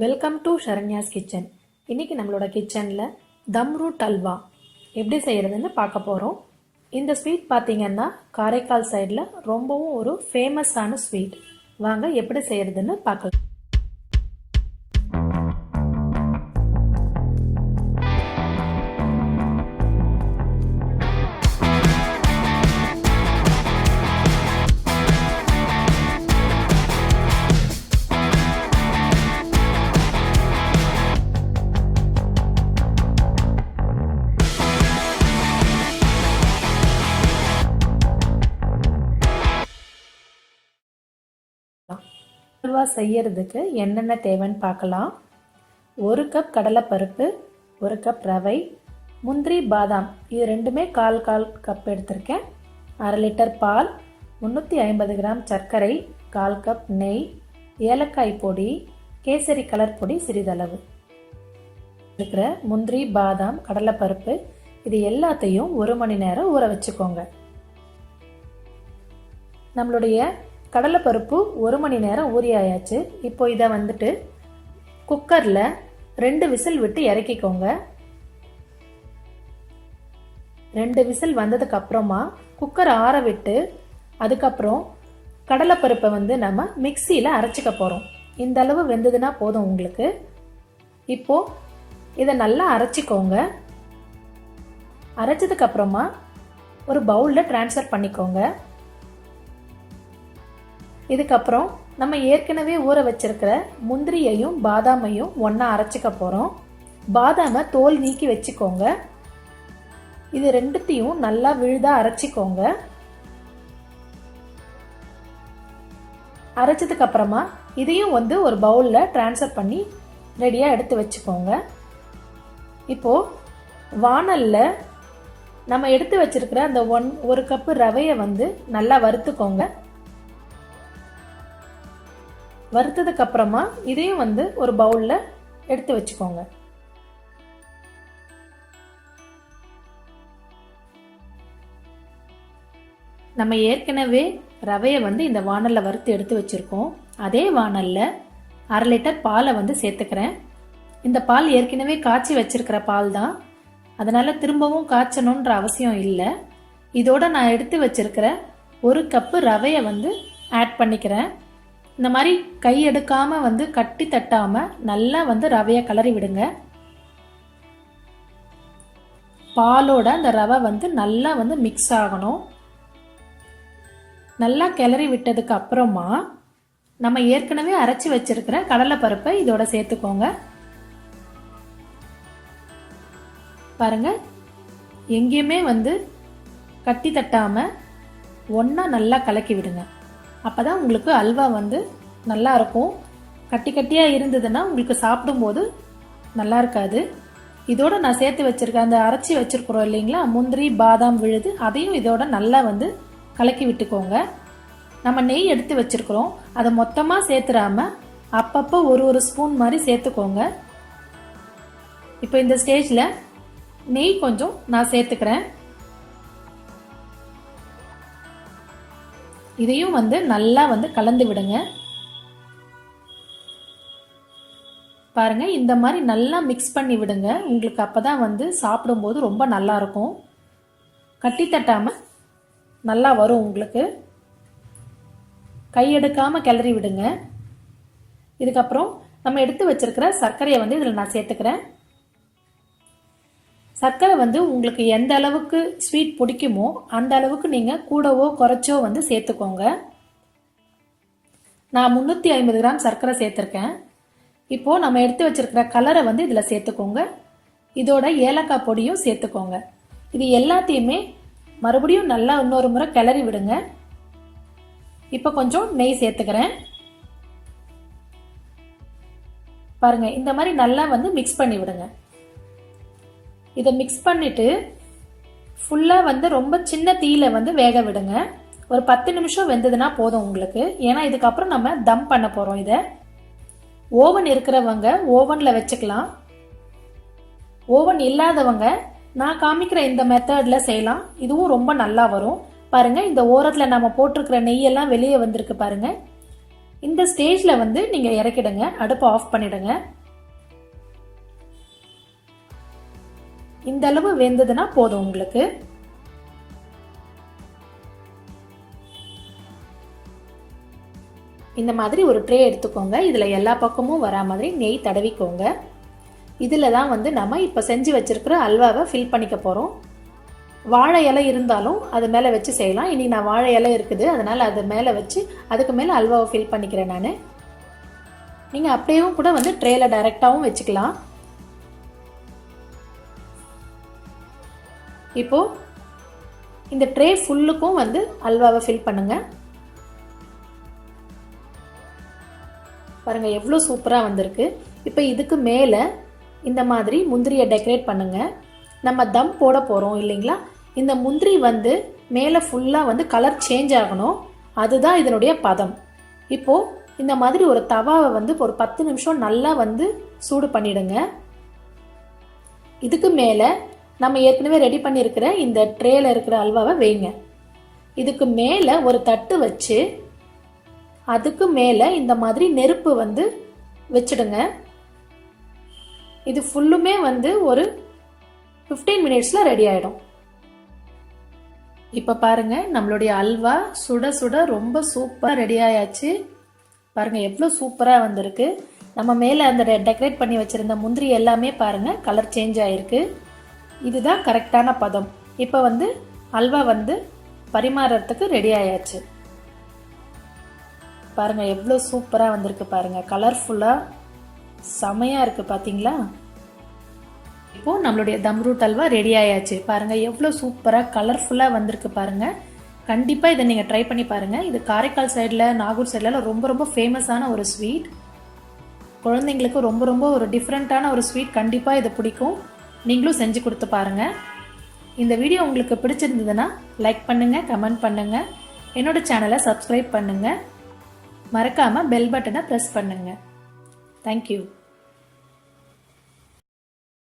Welcome to Saranya's kitchen இன்னைக்கு நம்மளோட கிச்சனில் தம் ரூட் அல்வா. எப்படி செய்கிறதுன்னு பார்க்க போகிறோம் இந்த ஸ்வீட் பார்த்தீங்கன்னா காரைக்கால் சைடில் ரொம்பவும் ஒரு ஃபேமஸான ஸ்வீட் வாங்க எப்படி செய்கிறதுன்னு பார்க்கலாம். அல்வா செய்யறதுக்கு என்னென்ன தேவைன்னு பார்க்கலாம். ஒரு கப் கடலைப்பருப்பு ஒரு கப் ரவை முந்திரி பாதாம். இது ரெண்டுமே கால் கால் கப் எடுத்திருக்கேன். அரை லிட்டர் பால் முந்நூற்றி ஐம்பது கிராம் சர்க்கரை கால் கப் நெய் ஏலக்காய் பொடி கேசரி கலர் பொடி சிறிதளவு. இருக்கிற முந்திரி பாதாம் கடலைப்பருப்பு இது எல்லாத்தையும் ஒரு மணி நேரம் ஊற வச்சுக்கோங்க. நம்மளுடைய கடலைப்பருப்பு ஒரு மணி நேரம் ஊறி ஆயாச்சு இப்போ இதை வந்துட்டு குக்கரில் ரெண்டு விசில் விட்டு இறக்கிக்கோங்க. ரெண்டு விசில் வந்ததுக்கு அப்புறமா குக்கர் ஆற விட்டு அதுக்கப்புறம் கடலைப்பருப்பை வந்து நம்ம மிக்சியில் அரைச்சிக்க போகிறோம் இந்த அளவு வெந்ததுன்னா போதும் உங்களுக்கு. இப்போ இதை நல்லா அரைச்சிக்கோங்க. அரைச்சதுக்கப்புறமா ஒரு பவுலில் ட்ரான்ஸ்ஃபர் பண்ணிக்கோங்க. இதுக்கப்புறம் நம்ம ஏற்கனவே ஊற வச்சிருக்கிற முந்திரியையும் பாதாமையும் ஒன்றா அரைச்சிக்க போகிறோம் பாதாமை தோல் நீக்கி வச்சுக்கோங்க. இது ரெண்டுத்தையும் நல்லா விழுதா அரைச்சிக்கோங்க. அரைச்சதுக்கு அப்புறமா இதையும் வந்து ஒரு பவுலில் ட்ரான்ஸ்ஃபர் பண்ணி ரெடியாக எடுத்து வச்சுக்கோங்க. இப்போ வானலில் நம்ம எடுத்து வச்சிருக்கிற அந்த ஒன் ஒரு கப்பு ரவையை வந்து நல்லா வறுத்துக்கோங்க. வறுத்ததுக்கு அப்புறமா இதையும் வந்து ஒரு பவுலில் எடுத்து வச்சுக்கோங்க. நம்ம ஏற்கனவே ரவையை வந்து இந்த வானலில் வறுத்து எடுத்து வச்சிருக்கோம். அதே வானலில் அரை லிட்டர் பாலை வந்து சேர்த்துக்கிறேன். இந்த பால் ஏற்கனவே காய்ச்சி வச்சிருக்கிற பால் தான். அதனால் திரும்பவும் காய்ச்சணுன்ற அவசியம் இல்லை. இதோட நான் எடுத்து வச்சிருக்கிற ஒரு கப்பு ரவையை வந்து ஆட் பண்ணிக்கிறேன். இந்த மாதிரி கை எடுக்காமல் வந்து கட்டி தட்டாமல் நல்லா வந்து ரவையை கிளறி விடுங்க. பாலோட அந்த ரவை வந்து நல்லா வந்து மிக்ஸ் ஆகணும். நல்லா கிளறி விட்டதுக்கு அப்புறமா நம்ம ஏற்கனவே அரைச்சி வச்சிருக்கிற கடலைப்பருப்பை இதோட சேர்த்துக்கோங்க. பாருங்க எங்கேயுமே வந்து கட்டி தட்டாமல் ஒன்றா நல்லா கலக்கி விடுங்க. அப்போ தான் உங்களுக்கு அல்வா வந்து நல்லா இருக்கும். கட்டி கட்டியாக இருந்ததுன்னா உங்களுக்கு சாப்பிடும்போது நல்லா இருக்காது. இதோடு நான் சேர்த்து வச்சுருக்கேன் அந்த அரைச்சி வச்சுருக்குறோம் இல்லைங்களா? முந்திரி பாதாம் விழுது அதையும் இதோட நல்லா வந்து கலக்கி விட்டுக்கோங்க. நம்ம நெய் எடுத்து வச்சிருக்கிறோம். அதை மொத்தமாக சேர்த்துடாம அப்பப்போ ஒரு ஒரு ஸ்பூன் மாதிரி சேர்த்துக்கோங்க. இப்போ இந்த ஸ்டேஜில் நெய் கொஞ்சம் நான் சேர்த்துக்கிறேன். இதையும் வந்து நல்லா வந்து கலந்து விடுங்க. பாருங்க இந்த மாதிரி நல்லா மிக்ஸ் பண்ணி விடுங்க. உங்களுக்கு அப்பதான் வந்து சாப்பிடும்போது ரொம்ப நல்லா இருக்கும். கட்டி தட்டாமல் நல்லா வரும் உங்களுக்கு. கையெடுக்காமல் கிளறி விடுங்க. இதுக்கப்புறம் நம்ம எடுத்து வச்சிருக்கிற சர்க்கரையை வந்து இதில் நான் சேர்த்துக்கிறேன். சர்க்கரை வந்து உங்களுக்கு எந்த அளவுக்கு ஸ்வீட் பிடிக்குமோ அந்த அளவுக்கு நீங்கள் கூடவோ குறைச்சோ வந்து சேர்த்துக்கோங்க. நான் முந்நூற்றி ஐம்பது கிராம் சர்க்கரை சேர்த்துருக்கேன். இப்போது நம்ம எடுத்து வச்சிருக்கிற கலரை வந்து இதில் சேர்த்துக்கோங்க. இதோட ஏலக்காய் பொடியும் சேர்த்துக்கோங்க. இது எல்லாத்தையுமே மறுபடியும் நல்லா இன்னொரு முறை கிளறி விடுங்க. இப்போ கொஞ்சம் நெய் சேர்த்துக்கிறேன். பாருங்க இந்த மாதிரி நல்லா வந்து மிக்ஸ் பண்ணி விடுங்க. இதை மிக்ஸ் பண்ணிவிட்டு ஃபுல்லாக வந்து ரொம்ப சின்ன தீயில வந்து வேக விடுங்க. ஒரு பத்து நிமிஷம் வெந்ததுன்னா போதும் உங்களுக்கு. ஏன்னா இதுக்கப்புறம் நம்ம தம் பண்ண போகிறோம் இதை. ஓவன் இருக்கிறவங்க ஓவனில் வச்சுக்கலாம். ஓவன் இல்லாதவங்க நான் காமிக்கிற இந்த மெத்தடில் செய்யலாம். இதுவும் ரொம்ப நல்லா வரும். பாருங்கள் இந்த ஓரத்தில் நம்ம போட்டிருக்கிற நெய்யெல்லாம் வெளியே வந்திருக்கு பாருங்கள் இந்த ஸ்டேஜில் வந்து நீங்கள் இறக்கிடுங்க. அடுப்பை ஆஃப் பண்ணிவிடுங்க இந்த அளவு வெந்ததுன்னா போதும் உங்களுக்கு. இந்த மாதிரி ஒரு ட்ரே எடுத்துக்கோங்க. இதில் எல்லா பக்கமும் வரா மாதிரி நெய் தடவிக்கோங்க. இதில் தான் வந்து நம்ம இப்போ செஞ்சு வச்சுருக்கிற அல்வாவை ஃபில் பண்ணிக்க போகிறோம் வாழை இலை இருந்தாலும் அது மேலே வச்சு செய்யலாம். இன்றைக்கி நான் வாழை இலை இருக்குது. அதனால் அது மேலே வச்சு அதுக்கு மேலே அல்வாவை ஃபில் பண்ணிக்கிறேன் நான். நீங்கள் அப்படியேவும் கூட வந்து ட்ரேயில் டைரெக்டாகவும் வச்சுக்கலாம். இப்போது இந்த ட்ரே ஃபுல்லுக்கும் வந்து அல்வாவை ஃபில் பண்ணுங்கள் பாருங்கள் எவ்வளோ சூப்பராக வந்திருக்கு. இப்போ இதுக்கு மேலே இந்த மாதிரி முந்திரியை டெக்கரேட் பண்ணுங்கள் நம்ம தம் போட போகிறோம் இல்லைங்களா? இந்த முந்திரி வந்து மேலே ஃபுல்லாக வந்து கலர் சேஞ்ச் ஆகணும். அதுதான் இதனுடைய பதம். இப்போது இந்த மாதிரி ஒரு தவாவை வந்து ஒரு பத்து நிமிஷம் நல்லா வந்து சூடு பண்ணிடுங்க. இதுக்கு மேலே நம்ம ஏற்கனவே ரெடி பண்ணியிருக்கிற இந்த ட்ரேல இருக்கிற அல்வாவை வைங்க. இதுக்கு மேலே ஒரு தட்டு வச்சு அதுக்கு மேலே இந்த மாதிரி நெருப்பு வந்து வச்சிடுங்க. இது ஃபுல்லுமே வந்து ஒரு ஃபிஃப்டீன் மினிட்ஸில் ரெடி ஆகிடும் இப்போ பாருங்க நம்மளுடைய அல்வா சுட சுட ரொம்ப சூப்பராக ரெடி ஆயாச்சு. பாருங்கள் எவ்வளோ சூப்பராக வந்திருக்கு. நம்ம மேலே அந்த டெக்கரேட் பண்ணி வச்சுருந்த முந்திரி எல்லாமே பாருங்கள் கலர் சேஞ்ச் ஆகிருக்கு இதுதான் கரெக்டான பதம். இப்போ வந்து அல்வா வந்து பரிமாறுறதுக்கு ரெடி ஆயாச்சு. பாருங்கள் எவ்வளோ சூப்பராக வந்திருக்கு பாருங்கள் கலர்ஃபுல்லாக செமையாக இருக்குது பார்த்தீங்களா இப்போது நம்மளுடைய தம்ரூட் அல்வா ரெடி ஆயாச்சு. பாருங்கள் எவ்வளோ சூப்பராக கலர்ஃபுல்லாக வந்திருக்கு பாருங்கள் கண்டிப்பாக இதை நீங்கள் ட்ரை பண்ணி பாருங்கள் இது காரைக்கால் சைடில் நாகூர் சைடில் ரொம்ப ரொம்ப ஃபேமஸான ஒரு ஸ்வீட் குழந்தைங்களுக்கு ரொம்ப ரொம்ப ஒரு டிஃப்ரெண்ட்டான ஒரு ஸ்வீட் கண்டிப்பாக இது பிடிக்கும். நீங்களும் செஞ்சு கொடுத்து பாருங்கள் இந்த வீடியோ உங்களுக்கு பிடிச்சிருந்ததுன்னா லைக் பண்ணுங்கள் கமெண்ட் பண்ணுங்கள் என்னோடய சேனலை சப்ஸ்கிரைப் பண்ணுங்கள் மறக்காமல் பெல் பட்டனை ப்ரெஸ் பண்ணுங்கள் தேங்க்யூ